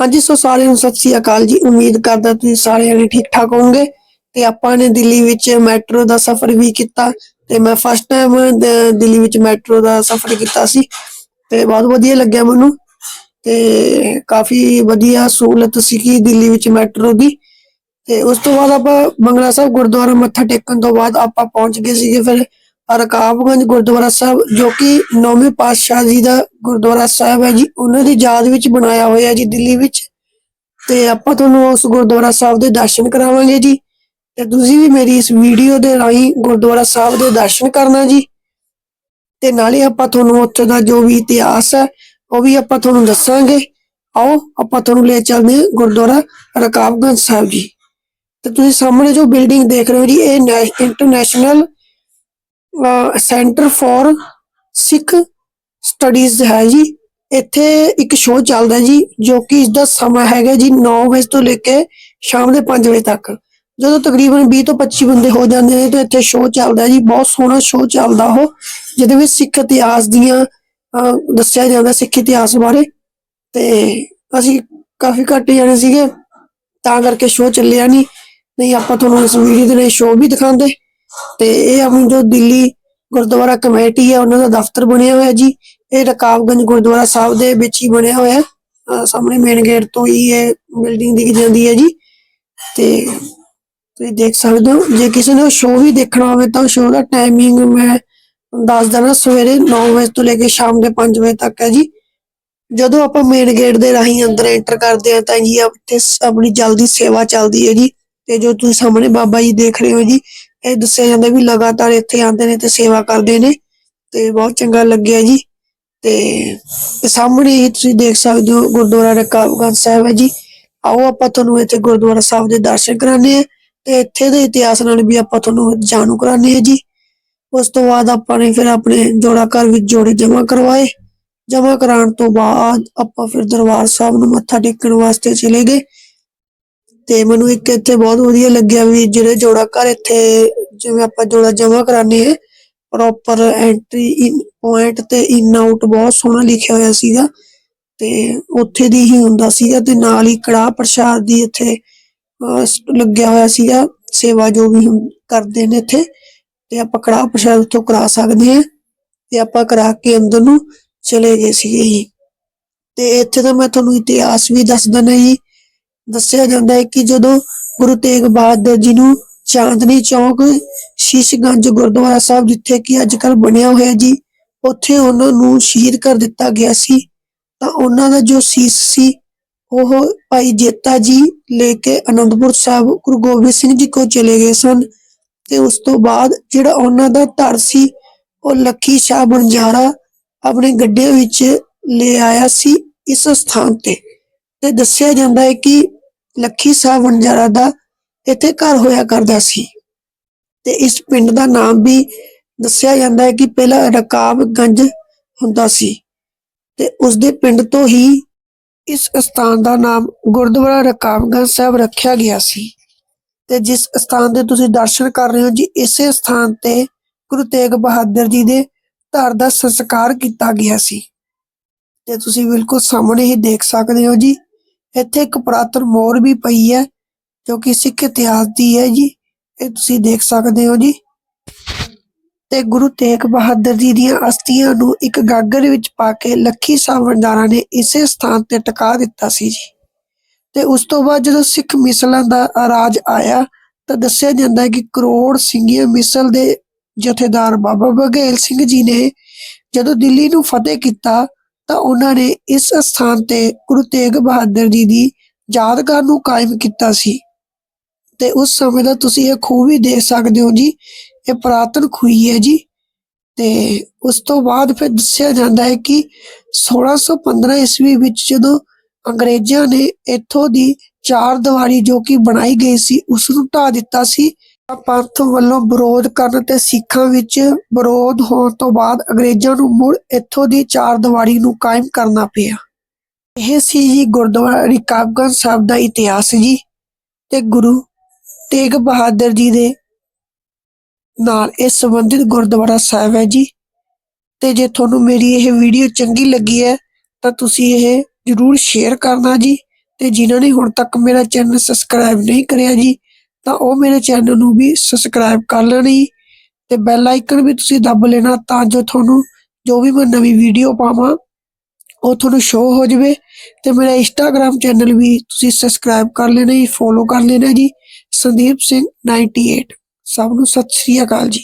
ਹਾਂਜੀ, ਸੋ ਸਾਰਿਆਂ ਨੂੰ ਸਤਿ ਸ੍ਰੀ ਅਕਾਲ ਜੀ। ਉਮੀਦ ਕਰਦਾ ਤੁਸੀਂ ਸਾਰੇ ਜਣੇ ਠੀਕ ਠਾਕ ਹੋਵੋਗੇ। ਤੇ ਆਪਾਂ ਨੇ ਦਿੱਲੀ ਵਿੱਚ ਮੈਟਰੋ ਦਾ ਸਫ਼ਰ ਵੀ ਕੀਤਾ ਤੇ ਮੈਂ ਫਸਟ ਟਾਈਮ ਦਿੱਲੀ ਵਿੱਚ ਮੈਟਰੋ ਦਾ ਸਫ਼ਰ ਕੀਤਾ ਸੀ। ਤੇ ਬਹੁਤ ਵਧੀਆ ਲੱਗਿਆ ਮੈਨੂੰ। ਤੇ ਕਾਫੀ ਵਧੀਆ ਸਹੂਲਤ ਸੀਗੀ ਦਿੱਲੀ ਵਿੱਚ ਮੈਟਰੋ ਦੀ। ਤੇ ਉਸ ਤੋਂ ਬਾਅਦ ਆਪਾਂ ਬੰਗਲਾ ਸਾਹਿਬ ਗੁਰਦੁਆਰਾ ਮੱਥਾ ਟੇਕਣ ਤੋਂ ਬਾਅਦ ਆਪਾਂ ਪਹੁੰਚ ਗਏ ਸੀਗੇ ਫਿਰ ਰਕਾਬਗੰਜ ਗੁਰਦੁਆਰਾ ਸਾਹਿਬ, ਜੋ ਕਿ ਨੌਵੇਂ ਪਾਤਸ਼ਾਹ ਜੀ ਦਾ ਗੁਰਦੁਆਰਾ ਸਾਹਿਬ ਹੈ ਜੀ, ਉਹਨਾਂ ਦੀ ਯਾਦ ਵਿੱਚ ਬਣਾਇਆ ਹੋਇਆ ਜੀ ਦਿੱਲੀ ਵਿੱਚ। ਤੇ ਆਪਾਂ ਤੁਹਾਨੂੰ ਉਸ ਗੁਰਦੁਆਰਾ ਸਾਹਿਬ ਦੇ ਦਰਸ਼ਨ ਕਰਾਵਾਂਗੇ ਜੀ। ਤੇ ਤੁਸੀਂ ਵੀ ਮੇਰੀ ਇਸ ਵੀਡੀਓ ਦੇ ਰਾਹੀਂ ਗੁਰਦੁਆਰਾ ਸਾਹਿਬ ਦੇ ਦਰਸ਼ਨ ਕਰਨਾ ਜੀ। ਤੇ ਨਾਲੇ ਆਪਾਂ ਤੁਹਾਨੂੰ ਉੱਥੇ ਦਾ ਜੋ ਵੀ ਇਤਿਹਾਸ ਹੈ, ਉਹ ਵੀ ਆਪਾਂ ਤੁਹਾਨੂੰ ਦੱਸਾਂਗੇ। ਆਓ, ਆਪਾਂ ਤੁਹਾਨੂੰ ਲੈ ਚੱਲਦੇ ਹਾਂ ਗੁਰਦੁਆਰਾ ਰਕਾਬਗੰਜ ਸਾਹਿਬ ਜੀ। ਤੇ ਤੁਸੀਂ ਸਾਹਮਣੇ ਜੋ ਬਿਲਡਿੰਗ ਦੇਖ ਰਹੇ ਹੋ ਜੀ, ਇਹ international centre for Sikh studies ਹੈ ਜੀ। ਇੱਥੇ ਇੱਕ ਸ਼ੋਅ ਚੱਲਦਾ ਜੀ, ਜੋ ਕਿ ਇਸ ਦਾ ਸਮਾਂ ਹੈਗਾ ਜੀ 9 ਵਜੇ ਤੋਂ ਲੈ ਕੇ ਸ਼ਾਮ ਦੇ 5 ਵਜੇ ਤੱਕ। ਜਦੋਂ ਤਕਰੀਬਨ 20 ਤੋਂ 25 ਬੰਦੇ ਹੋ ਜਾਂਦੇ ਨੇ, ਤਾਂ ਇੱਥੇ ਸ਼ੋਅ ਚੱਲਦਾ ਜੀ। ਬਹੁਤ ਸੋਹਣਾ ਸ਼ੋਅ ਚੱਲਦਾ ਉਹ, ਜਿਹਦੇ ਵਿੱਚ ਸਿੱਖ ਇਤਿਹਾਸ ਦੀਆਂ ਦੱਸਿਆ ਜਾਂਦਾ ਸਿੱਖ ਇਤਿਹਾਸ ਬਾਰੇ। ਤੇ ਅਸੀਂ ਕਾਫੀ ਘੱਟ ਜਾਣੇ ਸੀਗੇ, ਤਾਂ ਕਰਕੇ ਸ਼ੋਅ ਚੱਲਿਆ ਨਹੀਂ ਨਹੀਂ, ਆਪਾਂ ਤੁਹਾਨੂੰ ਇਸ ਵੀਡੀਓ ਦੇ ਲਈ ਸ਼ੋਅ ਵੀ ਦਿਖਾਉਂਦੇ। ਤੇ ਇਹ ਆਪਣੀ ਜੋ ਦਿੱਲੀ ਗੁਰਦੁਆਰਾ ਕਮੇਟੀ ਹੈ ਉਹਨਾਂ ਦਾ ਦਫ਼ਤਰ ਬਣਿਆ ਹੋਇਆ ਜੀ। ਇਹ ਰਕਾਬਗੰਜ ਗੁਰਦੁਆਰਾ ਸਾਹਿਬ ਦੇ ਵਿੱਚ ਹੀ ਬਣਿਆ ਹੋਇਆ। ਹੈ ਸਾਹਮਣੇ ਮੇਨ ਗੇਟ ਤੋਂ ਹੀ ਇਹ ਬਿਲਡਿੰਗ ਦਿਖ ਜਾਂਦੀ ਹੈ ਜੀ। ਤੇ ਤੁਸੀਂ ਦੇਖ ਸਕਦੇ ਹੋ, ਜੇ ਕਿਸੇ ਨੇ ਸ਼ੋਅ ਵੀ ਦੇਖਣਾ ਹੋਵੇ ਤਾਂ ਸ਼ੋਅ ਦਾ ਟਾਈਮਿੰਗ ਮੈਂ ਦੱਸ ਦੇਣਾ ਸਵੇਰੇ 9 ਵਜੇ ਤੋਂ ਲੈ ਕੇ ਸ਼ਾਮ ਦੇ 5 ਵਜੇ ਤੱਕ ਹੈ ਜੀ। ਜਦੋਂ ਆਪਾਂ ਮੇਨ ਗੇਟ ਦੇ ਰਾਹੀਂ ਅੰਦਰ ਐਂਟਰ ਕਰਦੇ ਆ ਤਾਂ ਜੀ ਇੱਥੇ ਆਪਣੀ ਜਲਦੀ ਸੇਵਾ ਚੱਲਦੀ ਹੈ ਜੀ। ਤੇ ਜੋ ਤੁਸੀਂ ਸਾਹਮਣੇ ਬਾਬਾ ਜੀ ਦੇਖ ਰਹੇ ਹੋ ਜੀ ਇਹ ਦੱਸਿਆ ਜਾਂਦਾ ਵੀ ਲਗਾਤਾਰ ਇੱਥੇ ਆਉਂਦੇ ਨੇ ਤੇ ਸੇਵਾ ਕਰਦੇ ਨੇ ਤੇ ਬਹੁਤ ਚੰਗਾ ਲੱਗਿਆ ਜੀ। ਤੇ ਸਾਹਮਣੇ ਹੀ ਤੁਸੀਂ ਦੇਖ ਸਕਦੇ ਹੋ ਗੁਰਦੁਆਰਾ ਰਕਾਬਗੰਜ ਸਾਹਿਬ ਹੈ ਜੀ। ਆਓ ਆਪਾਂ ਤੁਹਾਨੂੰ ਇੱਥੇ ਗੁਰਦੁਆਰਾ ਸਾਹਿਬ ਦੇ ਦਰਸ਼ਨ ਕਰਾਣੇ ਆ ਤੇ ਇੱਥੇ ਦੇ ਇਤਿਹਾਸ ਨਾਲ ਵੀ ਆਪਾਂ ਤੁਹਾਨੂੰ ਜਾਣੂ ਕਰਾਣੇ ਆ ਜੀ। ਉਸ ਤੋਂ ਬਾਅਦ ਆਪਾਂ ਨੇ ਫਿਰ ਆਪਣੇ ਜੋੜਾ ਘਰ ਵਿੱਚ ਜੋੜੇ ਜਮਾ ਕਰਵਾਏ। ਜਮਾ ਕਰਾਉਣ ਤੋਂ ਬਾਅਦ ਆਪਾਂ ਫਿਰ ਦਰਬਾਰ ਸਾਹਿਬ ਨੂੰ ਮੱਥਾ ਟੇਕਣ ਵਾਸਤੇ ਚਲੇ ਗਏ। ਤੇ ਮੈਨੂੰ ਇੱਕ ਇੱਥੇ ਬਹੁਤ ਵਧੀਆ ਲੱਗਿਆ ਵੀ ਜਿਹੜੇ ਜੋੜਾ ਘਰ ਇੱਥੇ, ਜਿਵੇਂ ਆਪਾਂ ਜੋੜਾ ਜਮ੍ਹਾਂ ਕਰਾਣੇ ਆ ਪ੍ਰੋਪਰ ਐਂਟਰੀ ਇਨ ਪੁਆਇੰਟ ਤੇ ਇਨ ਆਊਟ ਬਹੁਤ ਸੋਹਣਾ ਲਿਖਿਆ ਹੋਇਆ ਸੀਗਾ ਤੇ ਉੱਥੇ ਦੀ ਹੀ ਹੁੰਦਾ ਸੀਗਾ ਤੇ ਨਾਲ ਹੀ ਕੜਾਹ ਪ੍ਰਸ਼ਾਦ ਦੀ ਇੱਥੇ ਲੱਗਿਆ ਹੋਇਆ ਸੀਗਾ, ਸੇਵਾ ਜੋ ਵੀ ਕਰਦੇ ਨੇ ਇੱਥੇ ਤੇ ਆਪਾਂ ਕੜਾਹ ਪ੍ਰਸ਼ਾਦ ਉੱਥੋਂ ਕਰਾ ਸਕਦੇ ਹਾਂ ਤੇ ਆਪਾਂ ਕਰਾ ਕੇ ਅੰਦਰ ਨੂੰ ਚਲੇ ਗਏ ਸੀਗੇ ਜੀ। ਤੇ ਇੱਥੇ ਤਾਂ ਮੈਂ ਤੁਹਾਨੂੰ ਇਤਿਹਾਸ ਵੀ ਦੱਸ ਦਿੰਦਾ ਜੀ ਦੱਸਿਆ ਜਾਂਦਾ ਹੈ ਕਿ ਜਦੋਂ ਗੁਰੂ ਤੇਗ ਬਹਾਦਰ ਜੀ ਨੂੰ ਚਾਂਦਨੀ ਚੌਕ, ਸ਼ੀਸ਼ਗੰਜ ਗੁਰਦੁਆਰਾ ਸਾਹਿਬ ਜਿੱਥੇ ਕਿ ਅੱਜ ਕੱਲ ਬਣਿਆ ਹੋਇਆ ਜੀ, ਉੱਥੇ ਉਹਨਾਂ ਨੂੰ ਸ਼ਹੀਦ ਕਰ ਦਿੱਤਾ ਗਿਆ ਸੀ, ਤਾਂ ਉਹਨਾਂ ਦਾ ਜੋ ਸੀਸ ਸੀ, ਉਹ ਭਾਈ ਜੇਤਾ ਜੀ ਲੈ ਕੇ ਅਨੰਦਪੁਰ ਸਾਹਿਬ ਗੁਰੂ ਗੋਬਿੰਦ ਸਿੰਘ ਜੀ ਕੋਲ ਚਲੇ ਗਏ ਸਨ ਤੇ ਉਸ ਤੋਂ ਬਾਅਦ ਜਿਹੜਾ ਉਹਨਾਂ ਦਾ ਧੜ ਸੀ, ਉਹ ਲੱਖੀ ਸ਼ਾਹ ਬਣਜਾਰਾ ਆਪਣੇ ਗੱਡੇ ਵਿੱਚ ਲੈ ਆਇਆ ਸੀ ਇਸ ਸਥਾਨ ਤੇ। ਤੇ ਦੱਸਿਆ ਜਾਂਦਾ ਹੈ ਕਿ ਲੱਖੀ ਸਾਹਿਬ ਬਣਜਾਰਾ ਦਾ ਇੱਥੇ ਘਰ ਹੋਇਆ ਕਰਦਾ ਸੀ। ਤੇ ਇਸ ਪਿੰਡ ਦਾ ਨਾਮ ਵੀ ਦੱਸਿਆ ਜਾਂਦਾ ਹੈ ਕਿ ਪਹਿਲਾਂ ਰਕਾਬਗੰਜ ਹੁੰਦਾ ਸੀ। ਤੇ ਉਸ ਦੇ ਪਿੰਡ ਤੋਂ ਹੀ ਇਸ ਸਥਾਨ ਦਾ ਨਾਮ ਗੁਰਦੁਆਰਾ ਰਕਾਬਗੰਜ ਸਾਹਿਬ ਰੱਖਿਆ ਗਿਆ ਸੀ। ਤੇ ਜਿਸ ਸਥਾਨ ਦੇ ਤੁਸੀਂ ਦਰਸ਼ਨ ਕਰ ਰਹੇ ਹੋ ਜੀ, ਇਸੇ ਸਥਾਨ ਤੇ ਗੁਰੂ ਤੇਗ ਬਹਾਦਰ ਜੀ ਦੇ ਧੜ ਦਾ ਸੰਸਕਾਰ ਕੀਤਾ ਗਿਆ ਸੀ। ਤੇ ਤੁਸੀਂ ਬਿਲਕੁਲ ਸਾਹਮਣੇ ਹੀ ਦੇਖ ਸਕਦੇ ਹੋ ਜੀ ਇੱਥੇ ਇੱਕ ਪੁਰਾਤਨ ਮੋਰ ਵੀ ਪਈ ਹੈ, ਜੋ ਕਿ ਸਿੱਖ ਇਤਿਹਾਸ ਦੀ ਹੈ ਜੀ। ਇਹ ਤੁਸੀਂ ਦੇਖ ਸਕਦੇ ਹੋ ਜੀ। ਤੇ ਗੁਰੂ ਤੇਗ ਬਹਾਦਰ ਜੀ ਦੀਆਂ ਅਸਥੀਆਂ ਨੂੰ ਇੱਕ ਗਾਗਰ ਵਿੱਚ ਪਾ ਕੇ ਲੱਖੀ ਸਾਹਿਬ ਨੇ ਇਸੇ ਸਥਾਨ ਤੇ ਟਿਕਾ ਦਿੱਤਾ ਸੀ ਜੀ। ਤੇ ਉਸ ਤੋਂ ਬਾਅਦ ਜਦੋਂ ਸਿੱਖ ਮਿਸਲਾਂ ਦਾ ਰਾਜ ਆਇਆ, ਤਾਂ ਦੱਸਿਆ ਜਾਂਦਾ ਹੈ ਕਿ ਕਰੋੜ ਸਿੰਘੀਆਂ ਮਿਸਲ ਦੇ ਜਥੇਦਾਰ ਬਾਬਾ ਬਘੇਲ ਸਿੰਘ ਜੀ ਨੇ ਜਦੋਂ ਦਿੱਲੀ ਨੂੰ ਫਤਿਹ ਕੀਤਾ ਤਾਂ ਉਹਨਾਂ ਨੇ ਇਸ ਸਥਾਨ ਤੇ ਗੁਰੂ ਤੇਗ ਬਹਾਦਰ ਜੀ ਦੀ ਯਾਦਗਾਰ ਨੂੰ ਕਾਇਮ ਕੀਤਾ ਸੀ। ਤੇ ਉਸ ਸਮੇਂ ਦਾ ਤੁਸੀਂ ਇਹ ਖੂਹ ਵੀ ਦੇਖ ਸਕਦੇ ਹੋ ਜੀ, ਇਹ ਪੁਰਾਤਨ ਖੂਹੀ ਹੈ ਜੀ। ਤੇ ਉਸ ਤੋਂ ਬਾਅਦ ਫਿਰ ਦੱਸਿਆ ਜਾਂਦਾ ਹੈ ਕਿ 1615 ਈਸਵੀ ਵਿੱਚ ਜਦੋਂ ਅੰਗਰੇਜ਼ਾਂ ਨੇ ਇੱਥੋਂ ਦੀ ਚਾਰ ਦੀਵਾਰੀ ਜੋ ਕਿ ਬਣਾਈ ਗਈ ਸੀ, ਉਸ ਨੂੰ ਢਾ ਦਿੱਤਾ ਸੀ ਪੰਥ ਵੱਲੋਂ ਵਿਰੋਧ ਕਰਨ ਤੇ ਸਿੱਖਾਂ ਵਿੱਚ ਵਿਰੋਧ ਹੋਣ ਤੋਂ ਬਾਅਦ ਅੰਗਰੇਜ਼ਾਂ ਨੂੰ ਮੁੜ ਇੱਥੋਂ ਦੀ ਚਾਰ ਦੀਵਾਰੀ ਨੂੰ ਕਾਇਮ ਕਰਨਾ ਪਿਆ। ਇਹ ਸੀ ਜੀ ਗੁਰਦੁਆਰਾ ਰਿਕਾਬਗੰਜ ਸਾਹਿਬ ਦਾ ਇਤਿਹਾਸ ਜੀ ਤੇ ਗੁਰੂ ਤੇਗ ਬਹਾਦਰ ਜੀ ਦੇ ਨਾਲ ਇਸ ਸੰਬੰਧਿਤ ਗੁਰਦੁਆਰਾ ਸਾਹਿਬ ਹੈ ਜੀ। ਤੇ ਜੇ ਤੁਹਾਨੂੰ ਮੇਰੀ ਇਹ ਵੀਡੀਓ ਚੰਗੀ ਲੱਗੀ ਹੈ ਤਾਂ ਤੁਸੀਂ ਇਹ ਜਰੂਰ ਸ਼ੇਅਰ ਕਰਨਾ ਜੀ ਤੇ ਜਿਨ੍ਹਾਂ ਨੇ ਹੁਣ ਤੱਕ ਮੇਰਾ ਚੈਨਲ ਸਬਸਕ੍ਰਾਈਬ ਨਹੀਂ ਕਰਿਆ ਜੀ ਤਾਂ ਉਹ ਮੇਰੇ ਚੈਨਲ ਨੂੰ ਵੀ ਸਬਸਕ੍ਰਾਈਬ ਕਰ ਲੈਣ ਜੀ ਤੇ ਬੈਲ ਆਈਕਨ ਵੀ ਤੁਸੀਂ ਦੱਬ ਲੈਣਾ ਤਾਂ ਜੋ ਤੁਹਾਨੂੰ ਜੋ ਵੀ ਮੈਂ ਨਵੀਂ ਵੀਡੀਓ ਪਾਵਾਂ, ਉਹ ਤੁਹਾਨੂੰ ਸ਼ੋ ਹੋ ਜਾਵੇ ਤੇ ਮੇਰਾ ਇੰਸਟਾਗ੍ਰam ਚੈਨਲ ਵੀ ਤੁਸੀਂ ਸਬਸਕ੍ਰਾਈਬ ਕਰ ਲੈਣਾ ਜੀ ਫੋਲੋ ਕਰ ਲੈਣਾ ਜੀ, ਸੰਦੀਪ ਸਿੰਘ 98 ਸਭ ਨੂੰ ਸਤਿ ਸ਼੍ਰੀ ਅਕਾਲ ਜੀ।